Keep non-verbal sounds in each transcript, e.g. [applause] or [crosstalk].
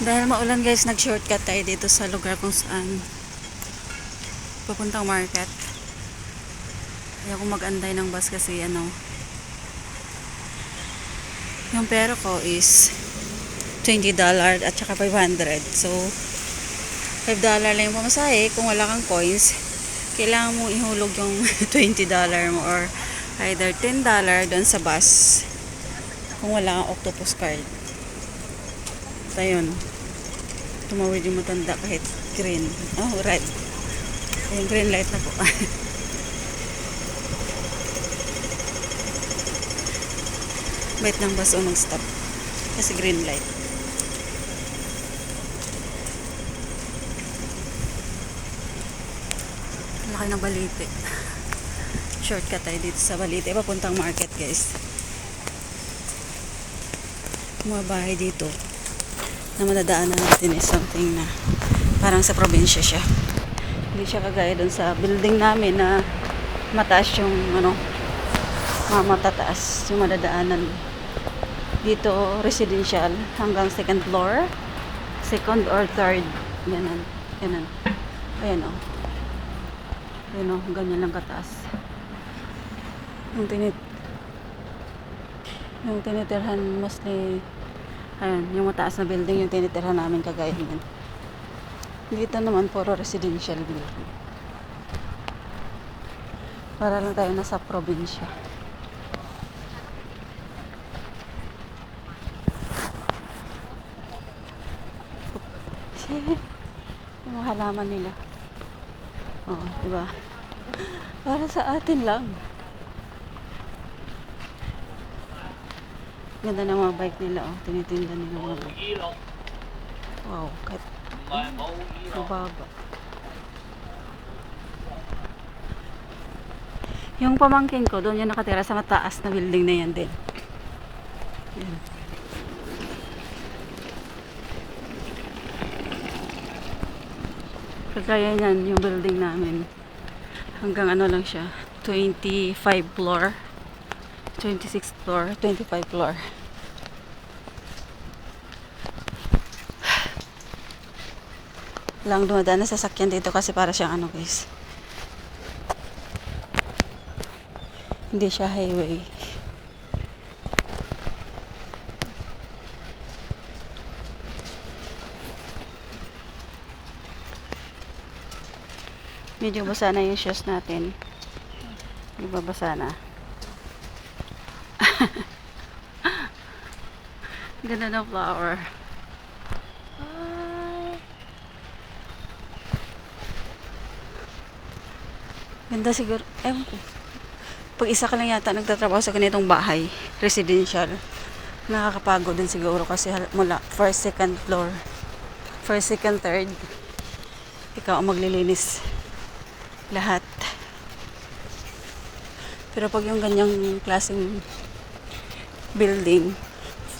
Dahil maulan guys, nag-shortcut tayo dito sa lugar kung saan papuntang market. Ayaw ko mag-anday ng bus kasi ano, yung pera ko is $20 at saka 500. So, $5 lang yung pamasahe. Kung wala kang coins, kailangan mo ihulog yung [laughs] $20 mo or either $10 doon sa bus kung wala kang octopus card. So, yun. Tumawid yung matanda kahit green. Oh, red. Yung green light na po. [laughs] Bait ng bus o mag-stop. Kasi green light. Laki ng balite. Shortcut tayo dito sa balite. Papuntang market guys. Mga bahay dito na madadaanan natin is something na parang sa probinsya siya. Hindi siya kagaya doon sa building namin na mataas yung ano, mga matataas yung madadaanan. Dito residential hanggang second floor, second or third. Ganun. Ganun. Ayan o. Ayan o, ganyan lang kataas. Yung tinit yung tinitirhan mostly ayun, yung mataas na building yung tinitirhan namin kagaya niyan. Dito naman puro residential building. Para lang tayo nasa probinsya. [laughs] yung mga halaman nila. Oo, di ba? Para sa atin lang. Ganda ng mga bike nila, oh. Tinitinda nila mga bike. Wow, kahit mababa. Yung pamangkin ko, doon yung nakatira sa mataas na building na yan din. Yan. Kagaya niyan, yung building namin. Hanggang ano lang siya, 25 floor. 26th floor, 25 floor. Lang dumadaan na sasakyan dito kasi para siyang ano guys. Hindi siya highway. Medyo basa na yung shoes natin. Di ba basa na? Ganda ng flower. Ay. Ganda siguro. Ewan ko. Pag isa ka lang yata nagtatrabaho sa ganitong bahay, residential, nakakapagod din siguro kasi mula first, second floor, first, second, third, ikaw ang maglilinis lahat. Pero pag yung ganyang klaseng building,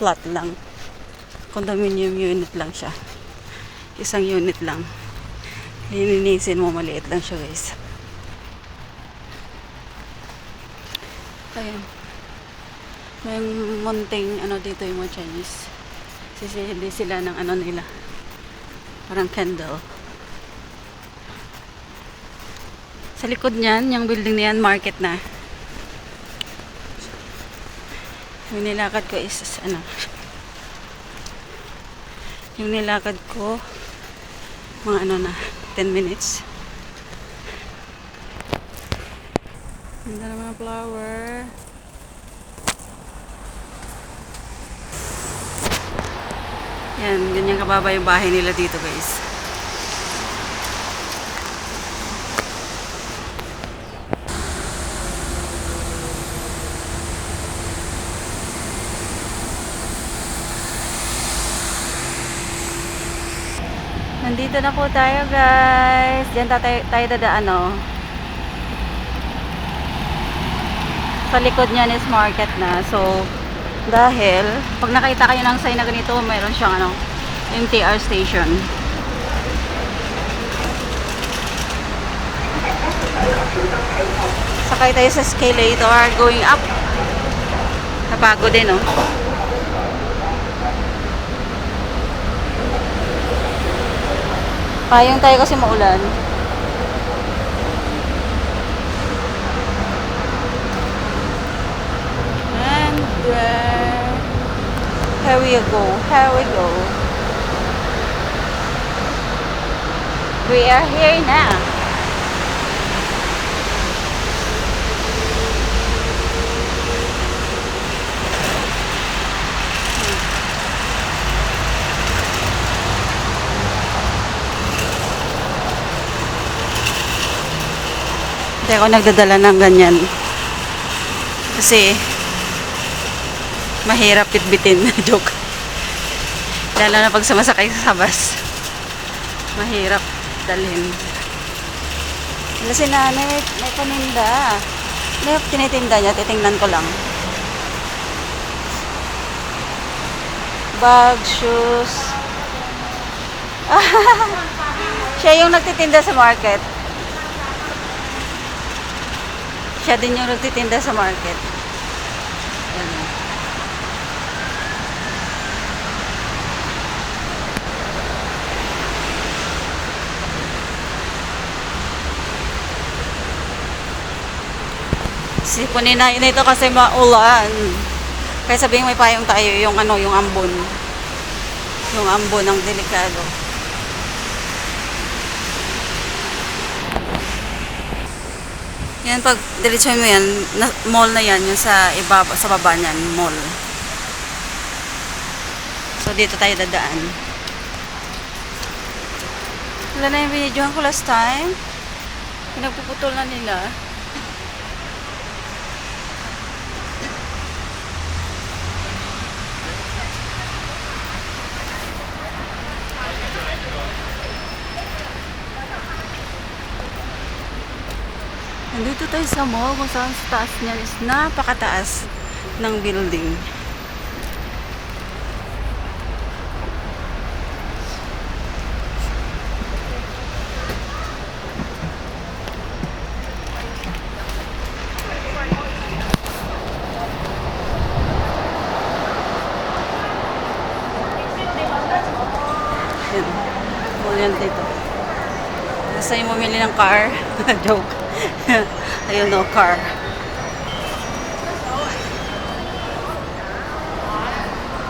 flat lang. Condominium unit lang siya. Isang unit lang. Lilinisin mo, maliit lang siya guys. Ayan. May munting ano dito yung mga Chinese. Sisili sila ng ano nila. Parang candle. Sa likod niyan, yung building na yan, market na. Yung nilakad ko is ano yung nilakad ko mga ano na 10 minutes. Ganda naman ang flower. Yan ganyan kababa yung bahay nila dito guys Nandito na po tayo guys. Diyan tayo, tayo dadaan oh. Sa likod niyan is market na. So, dahil, pag nakita kayo ng sign na ganito, mayroon siyang ano, MTR station. Sakay tayo sa escalator going up. Napagod din oh. Payong tayo kasi maulan. And uh, here we go. Here we go. We are here now. Hindi ako nagdadala ng ganyan. Kasi, mahirap bitbitin. [laughs] Joke. Lalo na pag sumasakay sa bus. Mahirap dalhin. Wala si nanay, may, may paninda. May tinitinda niya, titingnan ko lang. Bag, shoes. [laughs] Siya yung nagtitinda sa market. Siya din yung nagtitinda sa market. Yan. Sipunin na ito kasi maulan. Kaya sabihin may payong tayo yung ano, yung ambon. Yung ambon ang delikado. Yan, pag diretso mo yan, na, mall na yan, yung sa ibaba, sa baba niyan, mall. So, dito tayo dadaan. Wala na yung binidyohan ko last time. Pinagpuputol na nila. Nandito tayo sa mall kung saan sa taas niyan is napakataas ng building. Yan. Mall yan dito. Gusto niyo bumili ng car? [laughs] Joke. [laughs] Ayun no, car.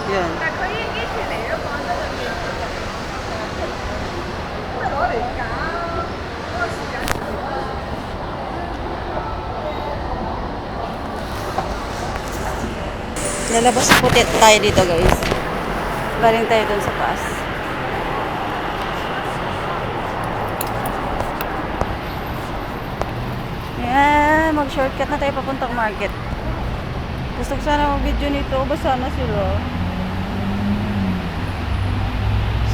Yun. Lalabas sa putit tayo dito guys. Galing tayo dun sa taas. Yan, mag-shortcut na tayo papuntang market. Gusto ko sana mag-video nito, basta na sila.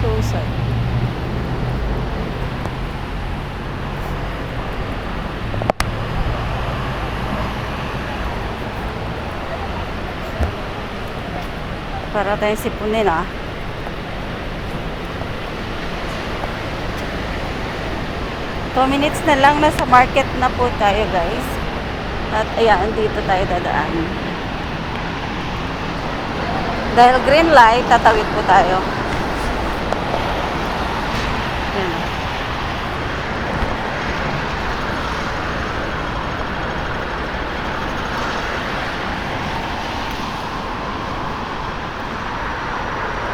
So sad. Para tayong sipunin ah. Two minutes na lang, nasa market na po tayo guys. At ayan, dito tayo dadaan. Dahil green light, tatawid po tayo. Ayan.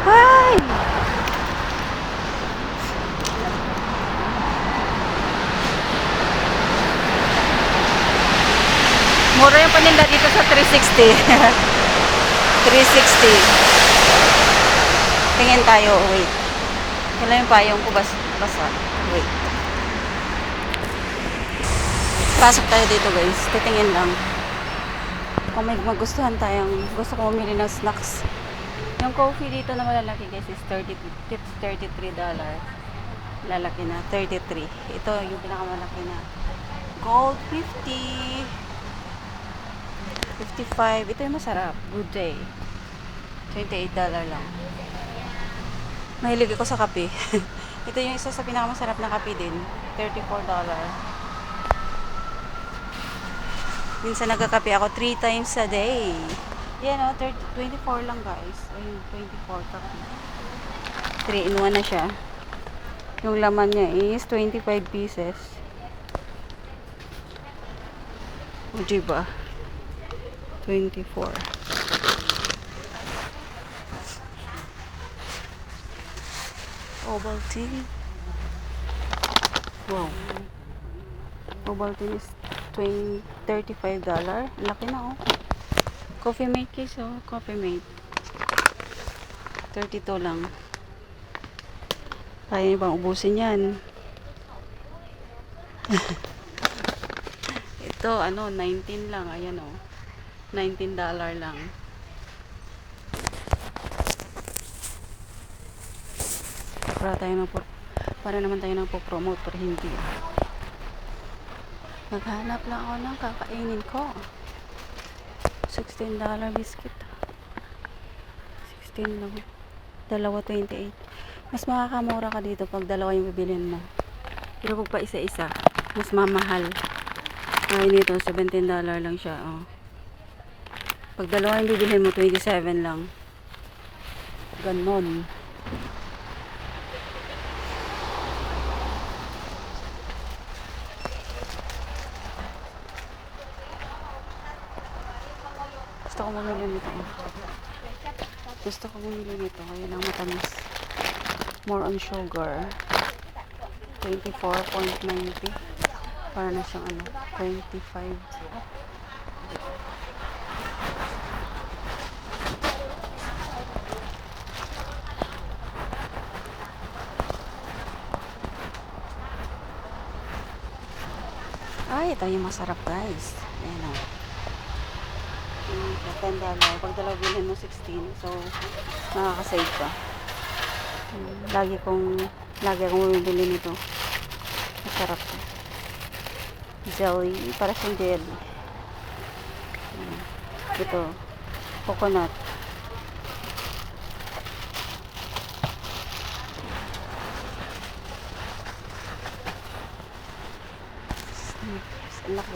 Hi! Paninda dito sa 360. 360. [laughs] Tingin tayo, wait. Wala yung payong ko, bas basa. Wait. Pasok tayo dito guys. Titingin lang. Kung may magustuhan tayong, gusto ko bumili ng snacks. Yung coffee dito na malalaki guys is 30, 33 dollar. Lalaki na, 33. Ito yung pinakamalaki na. Gold 50. 55. Ito yung masarap. Good day. $28 lang. Mahilig ako sa kape. [laughs] Ito yung isa sa pinakamasarap na kape din. $34. Minsan nagkakape ako 3 times a day. Yan o, 30, 24 lang guys. Ayun, 24 kape. 3 in 1 na siya. Yung laman niya is 25 pieces. O, diba? 24. Ovaltine. Wow. Ovaltine is 20, $35. Ang Laki na oh. Coffee mate case oh. Coffee mate. 32 lang. Kaya niyo bang ubusin yan? [laughs] Ito, ano, 19 lang. Ayan oh. 19 dollar lang. Para tayo na po, para naman tayo nang po-promote pero hindi. Naghanap lang ako ng kakainin ko. 16 dollar biscuit. 16 lang. Dalawa 28. Mas makakamura ka dito pag dalawa yung bibilin mo. Pero pag pa isa-isa, mas mamahal. Ay nito, 17 dollar lang siya. Oh. Pag dalawa yung bibilhin mo, 27 lang. Ganon. Gusto ko bumili nito. Gusto ko bumili nito. Kaya lang matamis. More on sugar. 24.90. Para na siyang ano, 25. Ito yung masarap guys. Ayan o. Mm, 10 dollar. Pag dalawa bilhin mo 16. So, nakakasave ka. Lagi kong, lagi akong bumibili nito. Masarap to. Jelly. Para siyang jelly. Ito. Coconut. Snickers. Ang laki,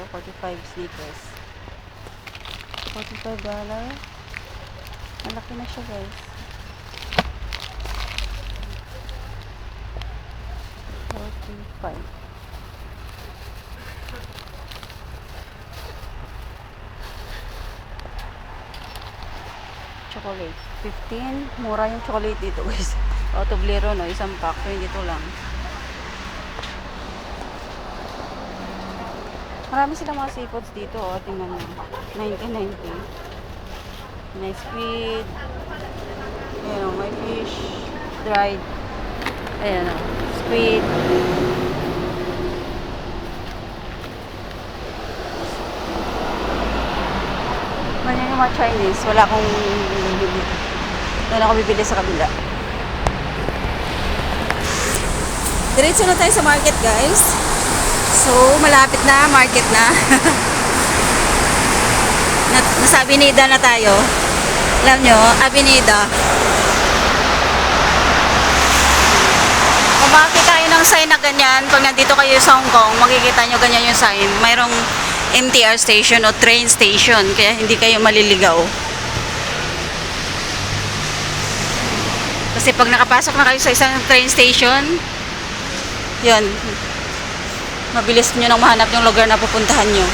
45 sneakers. 45 dollar. Malaki na siya guys. 45. Chocolate. 15. Mura yung chocolate dito guys. [laughs] O, tublero no. Isang pack. 22 lang. Marami silang mga seafoods dito, oh. Tingnan mo. 1990. May squid. Ayan, oh, may fish. Dried. Ayan, oh. Squid. Ganyan yung mga Chinese. Wala akong bibili. Doon ako bibili sa kabila. Diretso na tayo sa market, guys. So, malapit na, market na. [laughs] na nasa Avenida na tayo. Alam nyo, Avenida. Kung makakita kayo ng sign na ganyan, pag nandito kayo sa Hong Kong, makikita nyo ganyan yung sign. Mayroong MTR station o train station, kaya hindi kayo maliligaw. Kasi pag nakapasok na kayo sa isang train station, yun, mabilis nyo nang mahanap yung lugar na pupuntahan nyo.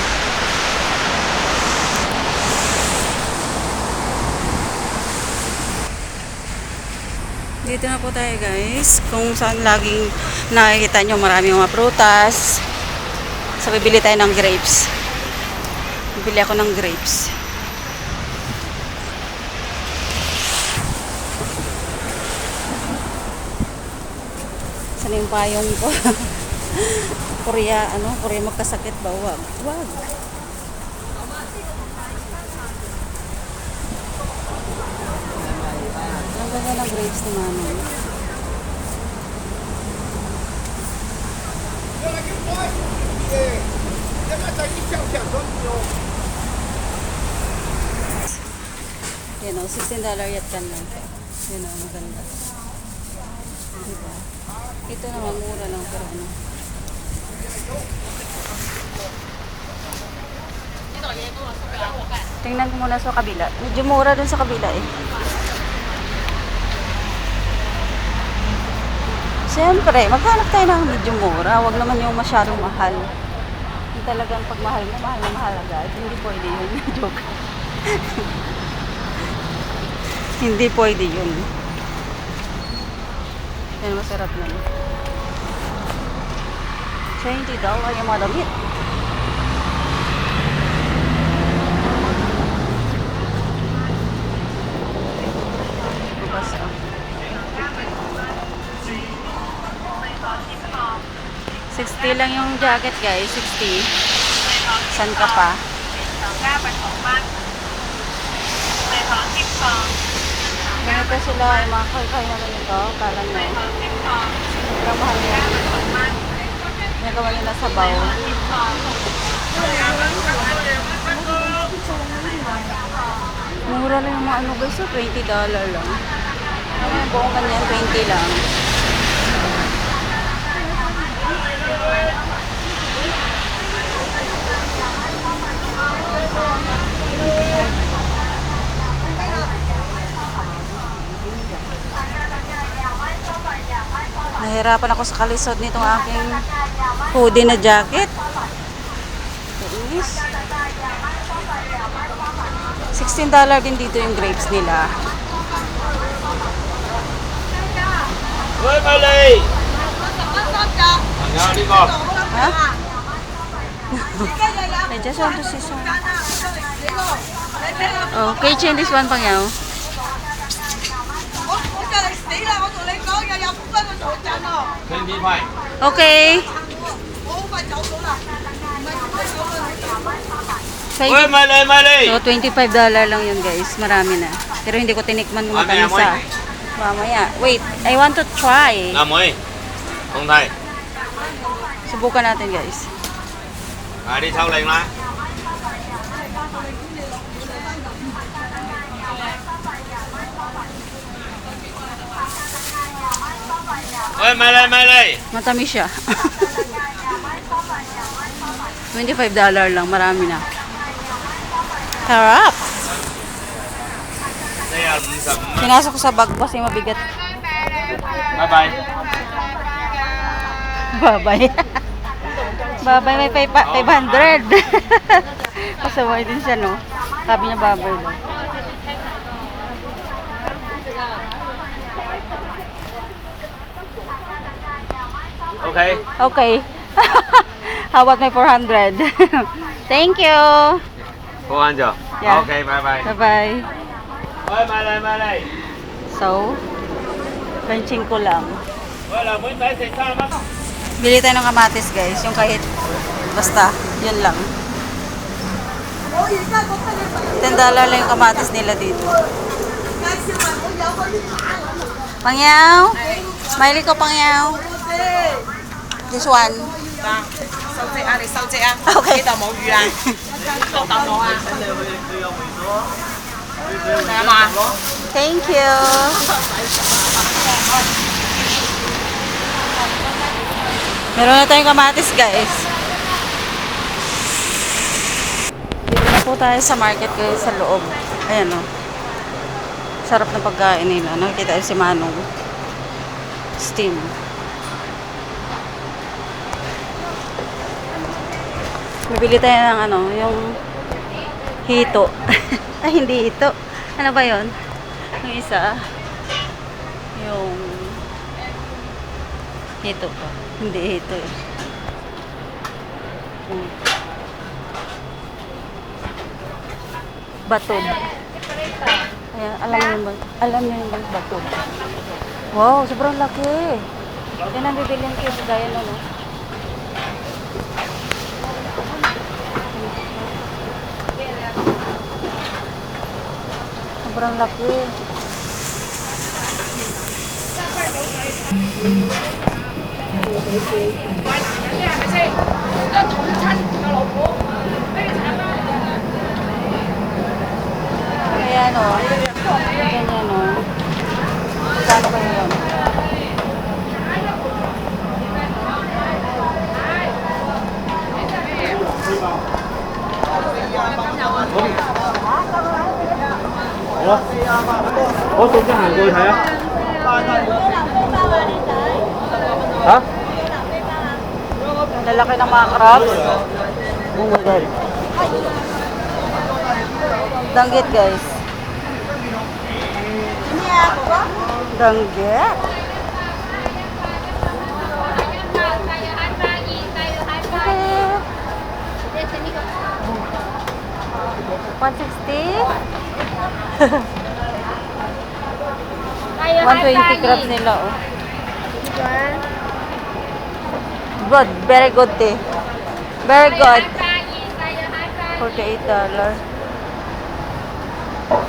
Dito na po tayo guys. Kung saan laging nakikita nyo maraming mga prutas. So bibili tayo ng grapes. Bibili ako ng grapes. Saan yung payong ko? [laughs] Korea, ano, Korea magkasakit ba? Wag. Wag. Ang ganda ng grapes ni mami. Yan o, $16 yat kan lang. Yan o, maganda. Diba? Ito naman, mura lang pero ano. Tingnan ko muna sa kabila. Medyo mura dun sa kabila eh. Siyempre, maghanap tayo ng medyo mura. Huwag naman yung masyadong mahal. Yung talagang pag mahal mahal na mahal agad. Hindi pwede yun. [laughs] Joke. Hindi pwede yun. Yan, masarap yan. 20 dollar yung mga damit. Sixty lang yung jacket guys, 60. San ka pa? Ganito sila, yung mga kay na ganito, kala nyo. Sobrang mahal yan. Ginagawa nila sa baw. Mura lang yung mga ano guys, so $20 dollar lang. Ano yung buong ganyan, 20 lang. Nahirapan ako sa kalisod nitong aking hoodie na jacket. Kainis. $16 din dito yung grapes nila. Uy, Malay! Nangyari mo! Ha? [laughs] I just want to see some. Oh, can you change this one pang yaw? Oh, Okay. Sa Uy, mali, mali! So, $25 lang yun, guys. Marami na. Pero hindi ko tinikman ng matang isa. Mamaya. Wait, I want to try. Amoy. Kung tayo. Subukan natin, guys. Ah, di sao lệnh lại. Oy, malay, malay. Matamis siya. $25 lang, marami na. Sarap! Pinasok ko sa bag kasi mabigat. Bye-bye. Bye-bye. Babay may 500. [laughs] Pasaway din siya, no? Sabi niya babay. Okay. Okay. [laughs] How about my 400? [laughs] Thank you. 400. Yeah. Okay, bye-bye. Bye-bye. Oy, malay, malay. So, benching ko lang. Wala mo tayo sa isama. Bili tayo ng kamatis, guys. Yung kahit basta, yun lang. $10 lang yung kamatis nila dito. Pangyaw! Smiley ko, Pangyaw! this one. Vâng, sau chị ăn thì sau chị ăn. Ok. Bây giờ món gì ăn? Cậu tao món Thank you. Meron na tayong kamatis guys. Dito na po tayo sa market guys sa loob. Ayan o. Oh. Sarap na pagkain nila. Nakikita yung si Manong. Steam. Bibili tayo ng ano, yung hito. [laughs] Ay, hindi hito. Ano ba yon? Yung isa, yung hito pa. Hindi hito eh. Hmm. Batod. Ayan, alam niyo yung, alam niyo yung batod. Wow, sobrang laki. Yan ang bibilihan kayo sa gaya nun, no? Sobrang laki. Ayan o. Ganyan o. Kano ba yun? 好，我送张行过去睇啊。 Ha? Ang lalaki ng mga crabs. Oh my God. Danggit guys. Danggit. One sixty? [laughs] 120 crabs nila oh. Good, very good tea. Very good. 48 dollar.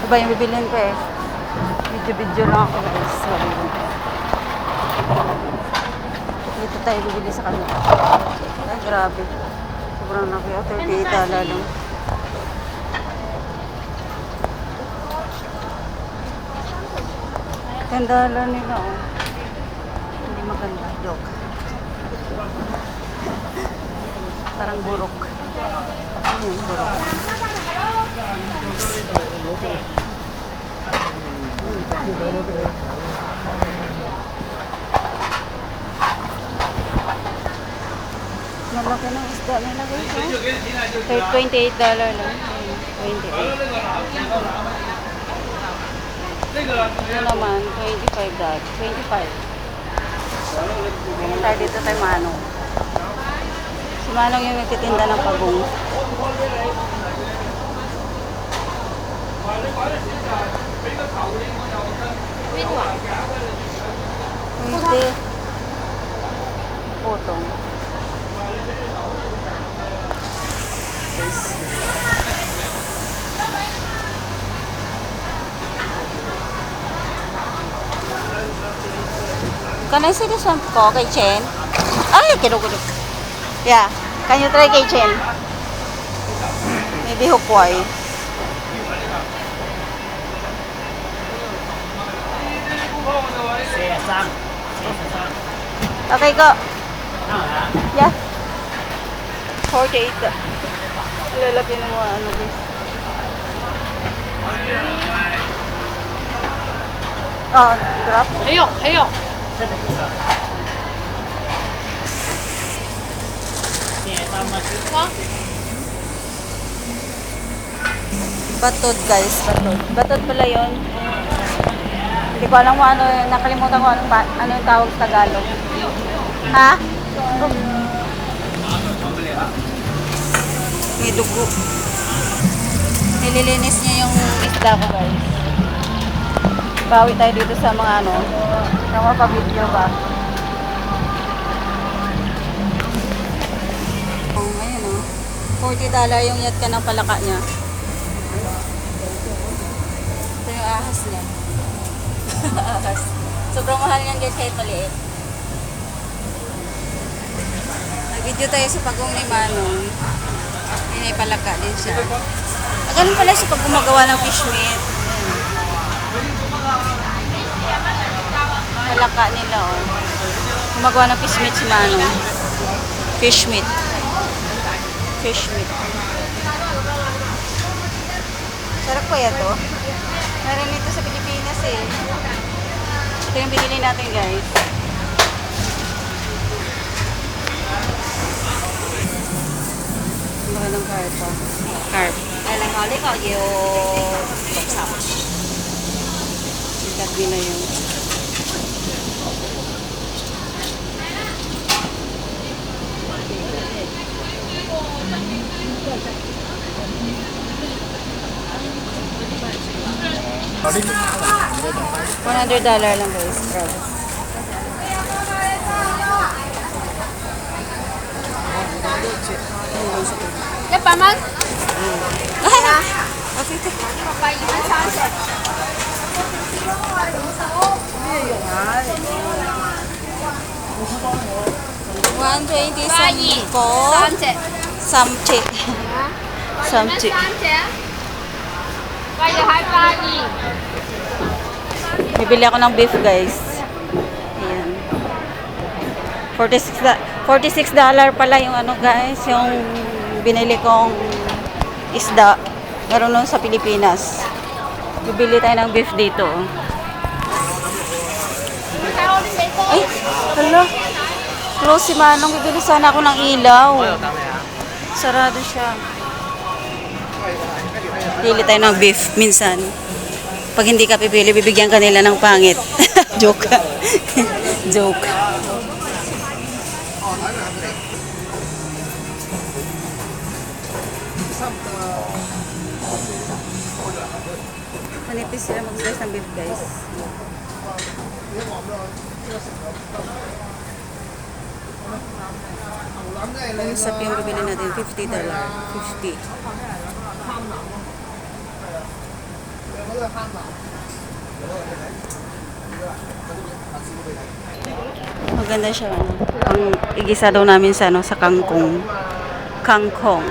Diba yung bibilin ko eh? Video-video lang ako guys. Sorry. Dito tayo bibili sa kanila. Ay, grabe. Sobrang. Oh, 38 dollar lang. Dollar nila oh. Hindi maganda. Joke. Parang burok. Ayun, burok. Malaki ng isda nila guys. Oh. 28 dollar lang. Ayun, 28. Ito naman, 25 dollar. 25. Ngayon tayo dito tayo Manong. Si Manong yung nagtitinda ng pagong. Hindi. Potong. Can I see this one ko kay Chen? Ay, kinukulog. Yeah. Can you try kay Chen? Maybe hukway. Okay, go. Yeah. 48. Lalaki ng mga ano guys. 아, 드랍? 해요, 해요. 네, tama dito. Batod guys, batod. Batod pala yun. Hindi ko alam kung ano, nakalimutan ko anong, ba- ano yung tawag sa Tagalog. Ha? May dugo. Nililinis niya yung isda ko guys. Bawi tayo dito sa mga ano, sa mga pa-video ba. Oh, ayun oh. 40 dollar yung yat ka ng palaka niya. Ito yung ahas niya. [laughs] Sobrang mahal yan guys kahit maliit. Nag-video tayo sa pagong ni Manong. May palaka din siya. Ganun pala siya pag gumagawa ng fish meat. Ayan. Palaka nila oh. Gumagawa ng fish meat si Manong. Fish meat. Fish meat. Sarap kaya to? Meron nito sa Pilipinas eh. Ito yung binili natin guys. Ang mahal ng. Carp. Đây là ngồi lấy còn nhiều cục sọc. Sikat nila yun. One hundred dollar lang guys, nó sao sẽ. One twenty Ba Samche. [laughs] Samche. Bibili ako ng beef, guys. Ayan. 46 da- 46 dollar pala yung ano, guys, yung binili kong isda. Meron nun sa Pilipinas. Bibili tayo ng beef dito. Ay, hala. Close si Manong. Bibili sana ako ng ilaw. Sarado siya. Pili tayo ng beef minsan. Pag hindi ka pipili, bibigyan ka nila ng pangit. [laughs] Joke. [laughs] Joke. Manipis sila mag-slice ng beef, guys. Ang sap yung bibili natin, 50 dollar. 50. Maganda siya. Ano. Pang igisa daw namin sa, ano, sa kangkong. Kangkong.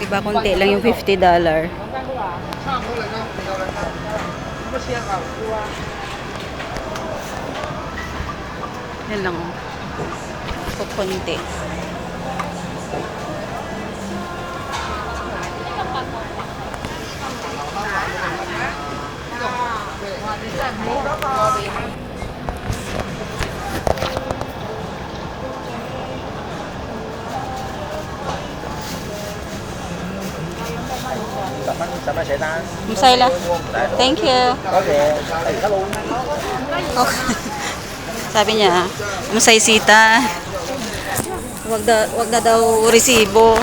Di ba, konti lang yung 50 dollar. Yan lang. Kukunti. Musayla. Thank you. Okay. Sabi niya, musay sita. Wag, da, wag na daw resibo.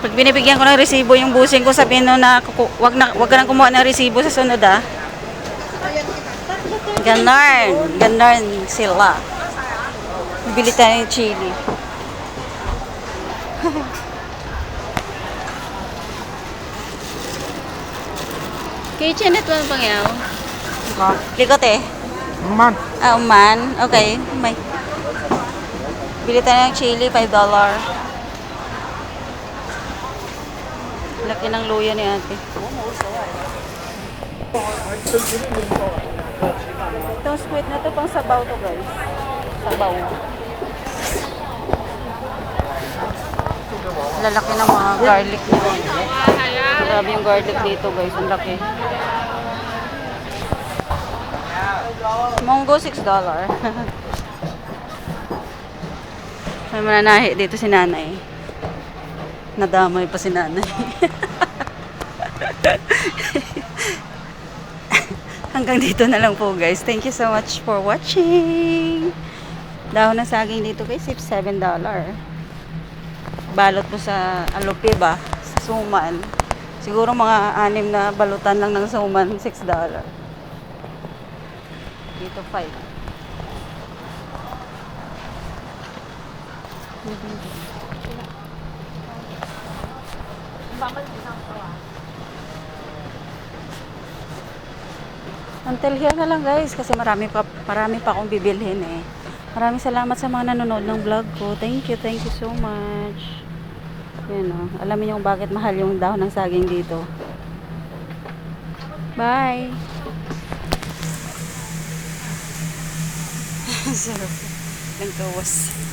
Pag binibigyan ko ng resibo yung busing ko, sabihin no na, wag, na wag ka kumuha ng resibo sa sunod ah. Ganon. Ganon sila. Bili tayo ng chili. Kitchen ito ang pangyaw. Likot eh. Man, Ah, uman. Okay. May. Bili tayo ng chili, $5. Laki ng luya ni ate. Itong squid na to pang sabaw to guys. Sabaw. Lalaki ng mga garlic niya. Grabe yung garlic dito guys. Ang laki. Munggo, $6. [laughs] May mananahi dito si nanay. Nadamay pa si nanay. [laughs] Hanggang dito na lang po guys. Thank you so much for watching. Dahon ng saging dito guys, is $7. Balot po sa alupi ba? Sa suman. Siguro mga anim na balutan lang ng suman, $6. Dito 5. Until here na lang guys kasi marami pa marami pa akong bibilhin eh. Maraming salamat sa mga nanonood ng vlog ko. Thank you, thank you so much. Yan oh. Alam niyo kung bakit mahal yung dahon ng saging dito. Bye. Sarap. Ng kawas.